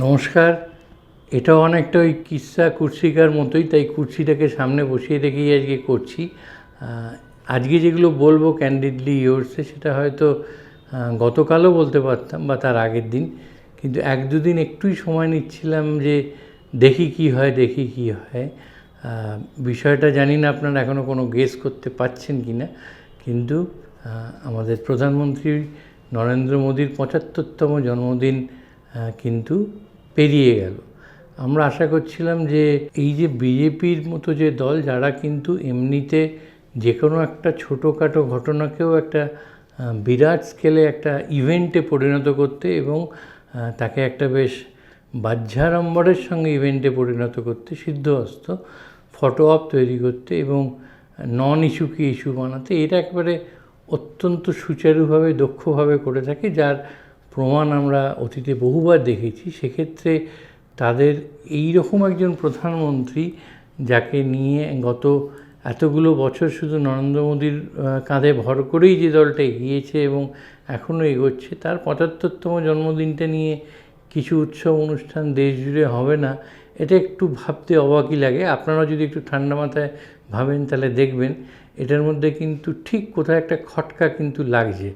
নমস্কার। এটাও অনেকটা ওই কিসা কুর্সিকার মতোই, তাই কুর্সিটাকে সামনে বসিয়ে রেখেই আজকে করছি। আজকে যেগুলো বলব ক্যান্ডিডলি ইয়োর্সে সেটা হয়তো গতকালও বলতে পারতাম বা তার আগের দিন। কিন্তু এক দুদিন একটুই সময় নিচ্ছিলাম যে দেখি কি হয়, দেখি কি হয়। বিষয়টা জানি না আপনারা এখনও কোনো গেস করতে পারছেন কি না। কিন্তু আমাদের প্রধানমন্ত্রী নরেন্দ্র মোদীর পঁচাত্তরতম জন্মদিন কিন্তু পেরিয়ে গেল। আমরা আশা করছিলাম যে এই যে বিজেপির মতো যে দল, যারা কিন্তু এমনিতে যে কোনো একটা ছোটোখাটো ঘটনাকেও একটা বিরাট স্কেলে একটা ইভেন্টে পরিণত করতে এবং তাকে একটা বেশ বাহ্যাড়ম্বরের সঙ্গে ইভেন্টে পরিণত করতে সিদ্ধহস্ত ফটো অপ তৈরি করতে এবং নন ইস্যুকে ইস্যু বানাতে, এটা একবারে অত্যন্ত সুচারুভাবে, দক্ষভাবে করে থাকে, যার প্রমাণ আমরা অতীতে বহুবার দেখেছি, সেক্ষেত্রে তাদের এই রকম একজন প্রধানমন্ত্রী যাকে নিয়ে গত এতগুলো বছর শুধু নরেন্দ্র মোদীর কাঁধে ভর করেই যে দলটা এগিয়েছে এবং এখনও এগোচ্ছে, তার পঁচাত্তরতম জন্মদিনটা নিয়ে কিছু উৎসব অনুষ্ঠান দেশ জুড়ে হবে না, এটা একটু ভাবতে অবাকই লাগে। আপনারাও যদি একটু ঠান্ডা মাথায় ভাবেন তাহলে দেখবেন, এটার মধ্যে কিন্তু ঠিক কোথায় একটা খটকা কিন্তু লাগছে।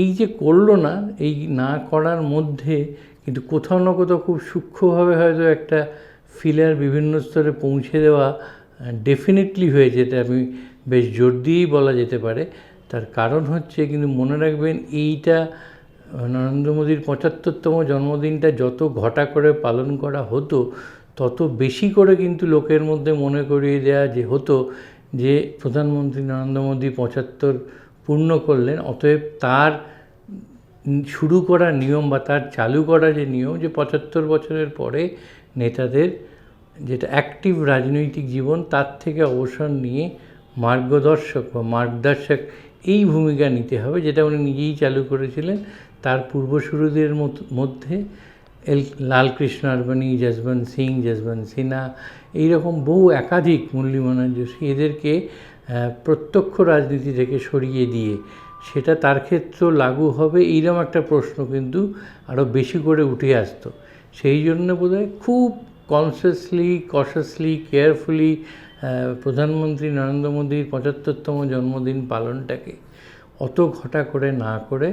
এই যে করল না, এই না করার মধ্যে কিন্তু কোথাও না কোথাও খুব সূক্ষ্মভাবে হয়তো একটা ফিলার বিভিন্ন স্তরে পৌঁছে দেওয়া ডেফিনেটলি হয়েছে এটা আমি বেশ জোর দিয়েই বলা যেতে পারে। তার কারণ হচ্ছে কিন্তু মনে রাখবেন এইটা নরেন্দ্র মোদীর পঁচাত্তরতম জন্মদিনটা যত ঘটা করে পালন করা হতো, তত বেশি করে কিন্তু লোকের মধ্যে মনে করিয়ে দেওয়া যে হতো যে প্রধানমন্ত্রী নরেন্দ্র মোদী পঁচাত্তর পূর্ণ করলেন, অতএব তার শুরু করা নিয়ম বা তার চালু করা যে নিয়ম, যে পঁচাত্তর বছরের পরে নেতাদের যেটা অ্যাক্টিভ রাজনৈতিক জীবন, তার থেকে অবসর নিয়ে মার্গদর্শক বা মার্গদর্শক এই ভূমিকা নিতে হবে, যেটা উনি নিজেই চালু করেছিলেন। তার পূর্বসূরীদের মধ্যে এল, লালকৃষ্ণ আরবানি, যশবন্ত সিং, যশবন্ত সিনহা, এইরকম বহু একাধিক মুরলী যোশী এদেরকে প্রত্যক্ষ রাজনীতি থেকে সরিয়ে দিয়ে, সেটা তার ক্ষেত্রেও লাগু হবে এইরকম একটা প্রশ্ন কিন্তু আরও বেশি করে উঠে আসতো। সেই জন্য বোধহয় খুব কনসিয়াসলি কশাসলি কেয়ারফুলি প্রধানমন্ত্রী নরেন্দ্র মোদীর পঁচাত্তরতম জন্মদিন পালনটাকে অত ঘটা করে না করে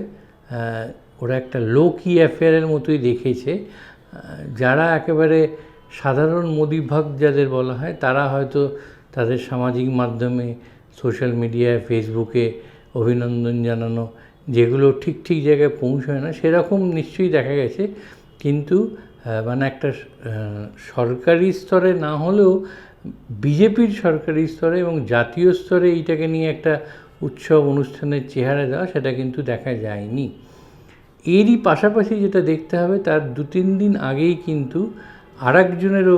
ওরা একটা লো কি অ্যাফেয়ারের মতোই দেখেছে। যারা একেবারে সাধারণ মোদিভাগ যাদের বলা হয়, তারা হয়তো তাদের সামাজিক মাধ্যমে সোশ্যাল মিডিয়ায় ফেসবুকে অভিনন্দন জানানো, যেগুলো ঠিক ঠিক জায়গায় পৌঁছয় না, সেরকম নিশ্চয়ই দেখা গেছে। কিন্তু মানে একটা সরকারি স্তরে না হলেও বিজেপির সরকারি স্তরে এবং জাতীয় স্তরে এইটাকে নিয়ে একটা উৎসব অনুষ্ঠানের চেহারা দেওয়া, সেটা কিন্তু দেখা যায়নি। এরই পাশাপাশি যেটা দেখতে হবে, তার দু তিন দিন আগেই কিন্তু আর একজনেরও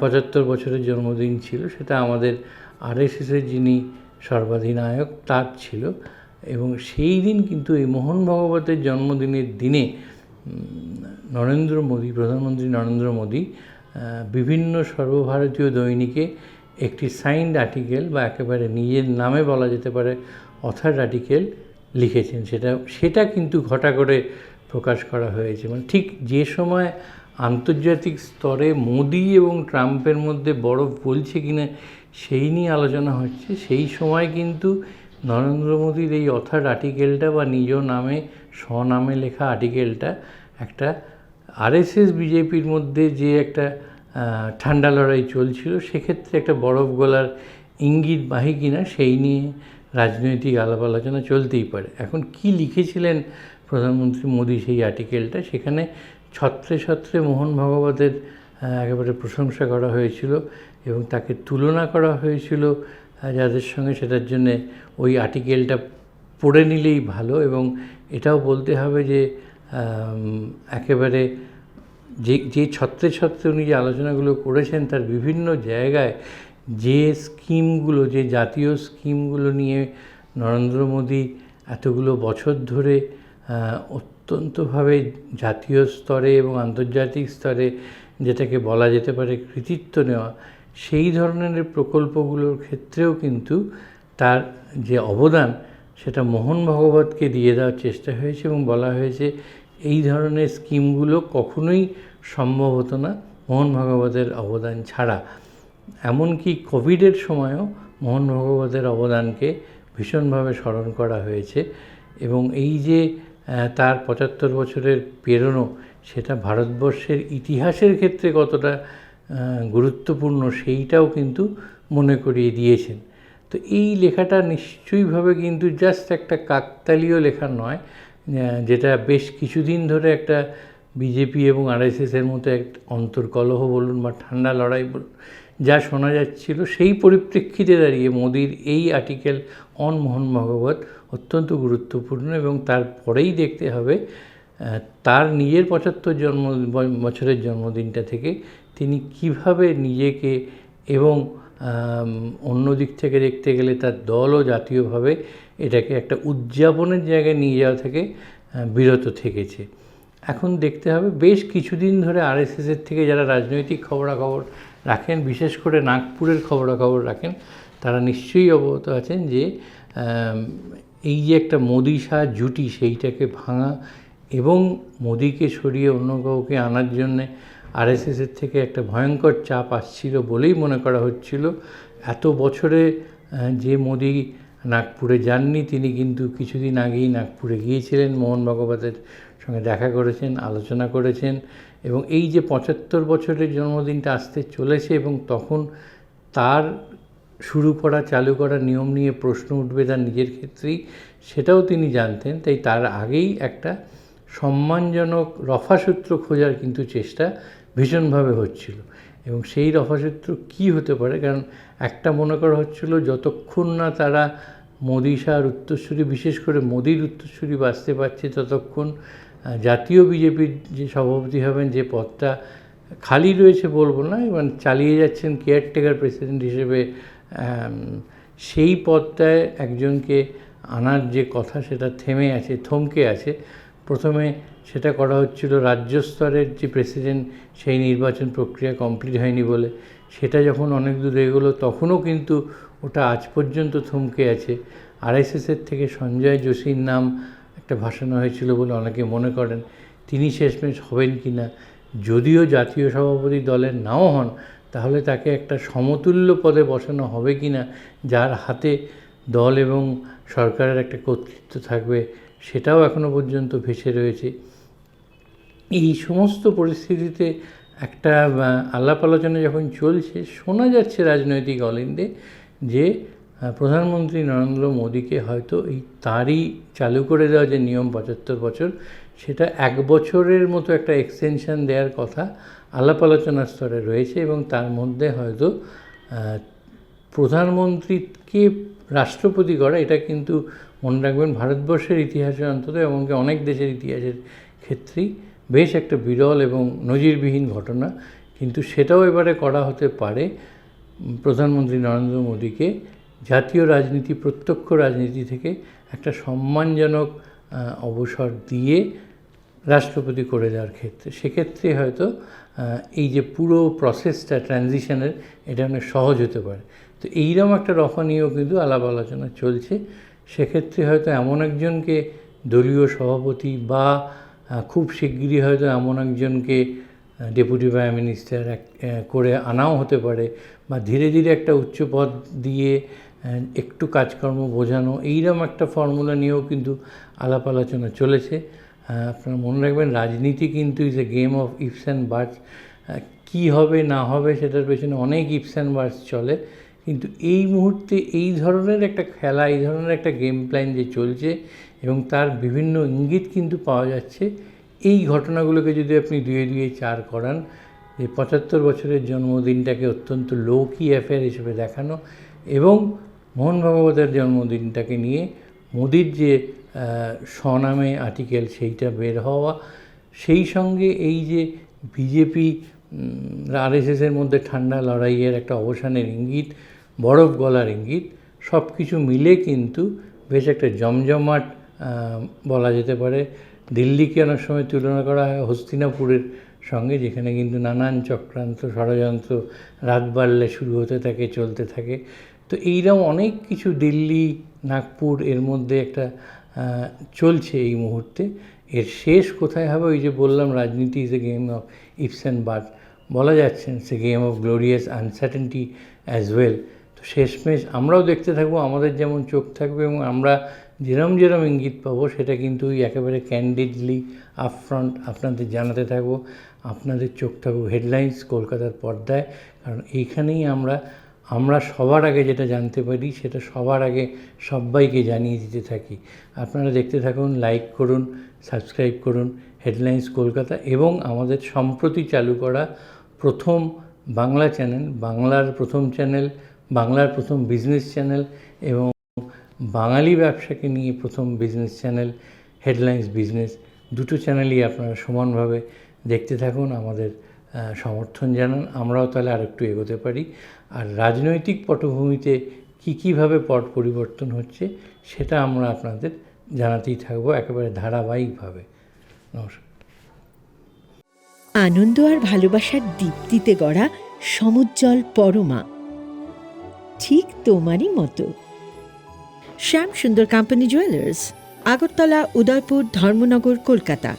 পঁচাত্তর বছরের জন্মদিন ছিল, সেটা আমাদের আরএসএসের যিনি সর্বাধিনায়ক তার ছিল। এবং সেই দিন কিন্তু এই মোহন ভগবতের জন্মদিনের দিনে নরেন্দ্র মোদী, প্রধানমন্ত্রী নরেন্দ্র মোদী বিভিন্ন সর্বভারতীয় দৈনিকে একটি সাইন্ড আর্টিকেল বা একেবারে নিজের নামে বলা যেতে পারে অথার আর্টিকেল লিখেছেন। সেটা সেটা কিন্তু ঘটা করে প্রকাশ করা হয়েছে। মানে ঠিক যে সময় আন্তর্জাতিক স্তরে মোদি এবং ট্রাম্পের মধ্যে বরফ বলছে কিনা, সেই নিয়ে আলোচনা হচ্ছে। সেই সময় কিন্তু নরেন্দ্র মোদীর এই অথার আর্টিকেলটা বা নিজ নামে, স্বনামে লেখা আর্টিকেলটা একটা আরএসএস বিজেপির মধ্যে যে একটা ঠান্ডা লড়াই চলছিল, সেক্ষেত্রে একটা বরফ গলার ইঙ্গিত বাহি কিনা, সেই নিয়ে রাজনৈতিক আলাপ আলোচনা চলতেই পারে। এখন কি লিখেছিলেন প্রধানমন্ত্রী মোদী সেই আর্টিকেলটা? সেখানে ছত্রে ছত্রে মোহন ভাগবতের একেবারে প্রশংসা করা হয়েছিল এবং তাকে তুলনা করা হয়েছিল যাদের সঙ্গে সেটার জন্যে ওই আর্টিকেলটা পড়ে নিলেই ভালো এবং এটাও বলতে হবে যে একেবারে যে যে ছত্রে ছত্রে উনি যে আলোচনাগুলো করেছেন তার বিভিন্ন জায়গায় যে স্কিমগুলো, যে জাতীয় স্কিমগুলো নিয়ে নরেন্দ্র মোদী এতগুলো বছর ধরে অত্যন্তভাবে জাতীয় স্তরে এবং আন্তর্জাতিক স্তরে যেটাকে বলা যেতে পারে কৃতিত্ব নেওয়া, সেই ধরনের প্রকল্পগুলোর ক্ষেত্রেও কিন্তু তার যে অবদান, সেটা মোহন ভগবতকে দিয়ে দেওয়ার চেষ্টা হয়েছে এবং বলা হয়েছে এই ধরনের স্কিমগুলো কখনোই সম্ভব হতো না, মোহন ভাগবতের অবদান ছাড়া। এমনকি কোভিডের সময়ও মোহন ভগবতের অবদানকে ভীষণভাবে স্মরণ করা হয়েছে এবং এই যে তার পঁচাত্তর বছরের পেরোনো সেটা ভারতবর্ষের ইতিহাসের ক্ষেত্রে কতটা গুরুত্বপূর্ণ সেইটাও কিন্তু মনে করিয়ে দিয়েছেন। তো এই লেখাটা নিশ্চয়ইভাবে কিন্তু জাস্ট একটা কাকতালীয় লেখা নয় যেটা বেশ কিছুদিন ধরে একটা বিজেপি এবং আরএসএসের মতো এক অন্তর্কলহ বলুন বা ঠান্ডা লড়াই বলুন, যা শোনা যাচ্ছিল, সেই পরিপ্রেক্ষিতে দাঁড়িয়ে মোদির এই আর্টিকেল অন মোহন ভাগবত অত্যন্ত গুরুত্বপূর্ণ এবং তারপরেই দেখতে হবে তার নিজের পঁচাত্তর জন্ম, বছরের জন্মদিনটা থেকে তিনি কীভাবে নিজেকে এবং অন্য দিক থেকে দেখতে গেলে তার দলও জাতীয়ভাবে এটাকে একটা উদযাপনের জায়গায় নিয়ে যাওয়া থেকে বিরত থেকেছে। এখন দেখতে হবে। বেশ কিছুদিন ধরে আরএসএসের থেকে যারা রাজনৈতিক খবরাখবর রাখেন, বিশেষ করে নাগপুরের খবরাখবর রাখেন, তারা নিশ্চয়ই অবগত আছেন যে এই যে একটা মোদি শাহ জুটি সেইটাকে ভাঙা এবং মোদিকে সরিয়ে অন্য কাউকে আনার জন্যে আরএসএসের থেকে একটা ভয়ঙ্কর চাপ আসছিল বলেই মনে করা হচ্ছিল। এত বছরে যে মোদি নাগপুরে যাননি, তিনি কিন্তু কিছুদিন আগেই নাগপুরে গিয়েছিলেন মোহন ভাগবতের সঙ্গে দেখা করেছেন, আলোচনা করেছেন এবং এই যে পঁচাত্তর বছরের জন্মদিনটা আসতে চলেছে এবং তখন তার শুরু করা, চালু করা নিয়ম নিয়ে প্রশ্ন উঠবে তার নিজের ক্ষেত্রেই, সেটাও তিনি জানতেন। তাই তার আগেই একটা সম্মানজনক রফাসূত্র খোঁজার কিন্তু চেষ্টা ভীষণভাবে হচ্ছিল। এবং সেই রফাসূত্র কি হতে পারে? কারণ একটা মনে করা হচ্ছিল, যতক্ষণ না তারা মোদি শাহর উত্তরসূরি, বিশেষ করে মোদির উত্তরসূরি বাঁচতে পারছে, ততক্ষণ জাতীয় বিজেপির যে সভাপতি হবেন, যে পদটা খালি রয়েছে বলব না এবং চালিয়ে যাচ্ছেন কেয়ারটেকার প্রেসিডেন্ট হিসেবে সেই পদটায় একজনকে আনার যে কথা সেটা থেমে আছে, থমকে আছে। প্রথমে সেটা করা হচ্ছিল রাজ্য স্তরের যে প্রেসিডেন্ট সেই নির্বাচন প্রক্রিয়া কমপ্লিট হয়নি বলে। সেটা যখন অনেক দূর এগোলো, তখনও কিন্তু ওটা আজ পর্যন্ত থমকে আছে। আরএসএসের থেকে সঞ্জয় যোশীর নাম একটা ভাসানো হয়েছিল বলে অনেকে মনে করেন। তিনি শেষমেশ হবেন কি না? যদিও জাতীয় সভাপতি দলের নাও হন, তাহলে তাকে একটা সমতুল্য পদে বসানো হবে কি না? যার হাতে দল এবং সরকারের একটা কর্তৃত্ব থাকবে, সেটাও এখনও পর্যন্ত ভেসে রয়েছে। এই সমস্ত পরিস্থিতিতে একটা আলাপ আলোচনা যখন চলছে, শোনা যাচ্ছে রাজনৈতিক অলিন্দে যে প্রধানমন্ত্রী নরেন্দ্র মোদীকে হয়তো এই তারই চালু করে দেওয়া যে নিয়ম পঁচাত্তর বছর, সেটা এক বছরের মতো একটা এক্সটেনশন দেওয়ার কথা আলাপ আলোচনার স্তরে রয়েছে এবং তার মধ্যে হয়তো প্রধানমন্ত্রীকে রাষ্ট্রপতি করা, এটা কিন্তু মনে রাখবেন ভারতবর্ষের ইতিহাসে অন্তত এমনকি অনেক দেশের ইতিহাসের ক্ষেত্রেই বেশ একটা বিরল এবং নজিরবিহীন ঘটনা। কিন্তু সেটাও এবারে করা হতে পারে প্রধানমন্ত্রী নরেন্দ্র মোদীকে জাতীয় রাজনীতি, প্রত্যক্ষ রাজনীতি থেকে একটা সম্মানজনক অবসর দিয়ে রাষ্ট্রপতি করে দেওয়ার ক্ষেত্রে। সেক্ষেত্রে হয়তো এই যে পুরো প্রসেসটা ট্রানজিশনের এটা অনেক সহজ হতে পারে। তো এইরকম একটা রফা নিয়েও কিন্তু আলাপ আলোচনা চলছে। সেক্ষেত্রে হয়তো এমন একজনকে দলীয় সভাপতি বা খুব শিগগিরই হয়তো এমন একজনকে ডেপুটি প্রাইম মিনিস্টার করে আনাও হতে পারে বা ধীরে ধীরে একটা উচ্চ পদ দিয়ে একটু কাজকর্ম বোঝানো এইরকম একটা ফর্মুলা নিয়েও কিন্তু আলাপ আলোচনা চলেছে। আপনারা মনে রাখবেন, রাজনীতি কিন্তু is a game of ifs and buts কী হবে, না হবে, সেটার পেছনে অনেক ইফস অ্যান্ড বার্ডস চলে। কিন্তু এই মুহূর্তে এই ধরনের একটা খেলা, এই ধরনের একটা গেম প্ল্যান যে চলছে এবং তার বিভিন্ন ইঙ্গিত কিন্তু পাওয়া যাচ্ছে, এই ঘটনাগুলোকে যদি আপনি দুয়ে দুয়ে চার করান, যে পঁচাত্তর বছরের জন্মদিনটাকে অত্যন্ত লৌকি অ্যাফেয়ার হিসেবে দেখানো এবং মোহন ভাগবতের জন্মদিনটাকে নিয়ে মোদির যে স্বনামে আর্টিকেল সেইটা বের হওয়া, সেই সঙ্গে এই যে বিজেপি আর আরএসএসের মধ্যে ঠান্ডা লড়াইয়ের একটা অবসানের ইঙ্গিত, বরফ গলার ইঙ্গিত সব কিছু মিলে কিন্তু বেশ একটা জমজমাট বলা যেতে পারে। দিল্লিকে অনেক সময় তুলনা করা হয় হস্তিনাপুরের সঙ্গে, যেখানে কিন্তু নানান চক্রান্ত ষড়যন্ত্র রাত বাড়লে শুরু হতে থাকে, চলতে থাকে। তো এইরকম অনেক কিছু দিল্লি, নাগপুর এর মধ্যে একটা চলছে এই মুহূর্তে। এর শেষ কোথায় হবে? ওই যে বললাম, রাজনীতি is a game of ifs and but বলা যাচ্ছে সে game of glorious uncertainty as well তো শেষমেশ আমরাও দেখতে থাকব, আমাদের যেমন চোখ থাকবে এবং আমরা যেরম যেরম ইঙ্গিত পাবো, সেটা কিন্তু একেবারে ক্যান্ডিডলি আপফ্রন্ট আপনাদের জানাতে থাকব। আপনাদের চোখ থাকব হেডলাইন্স কলকাতার পর্দায়, কারণ এইখানেই আমরা আমরা সবার আগে যেটা জানতে পারি, সেটা সবার আগে সবাইকে জানিয়ে দিতে থাকি। আপনারা দেখতে থাকুন লাইক করুন সাবস্ক্রাইব করুন হেডলাইন্স কলকাতা এবং আমাদের সম্প্রতি চালু করা প্রথম বাংলা চ্যানেল বাংলার প্রথম চ্যানেল বাংলার প্রথম বিজনেস চ্যানেল এবং বাঙালি ব্যবসাকে নিয়ে প্রথম বিজনেস চ্যানেল হেডলাইন্স বিজনেস দুটো চ্যানেলই আপনারা সমানভাবে দেখতে থাকুন, আমাদের সমর্থন জানান। আমরাও তাহলে আরেকটু এগোতে পারি। আর রাজনৈতিক পটভূমিতে কী কীভাবে পট পরিবর্তন হচ্ছে, সেটা আমরা আপনাদের জানাতেই থাকব একেবারে ধারাবাহিকভাবে। নমস্কার। আনন্দ আর ভালোবাসার দীপ্তিতে গড়া সমুজ্জ্বল পরমা। ঠিক তোমারই মতো। Shyam Sundar company jewellers Agartala, Udaipur, Dharmanagar, Kolkata.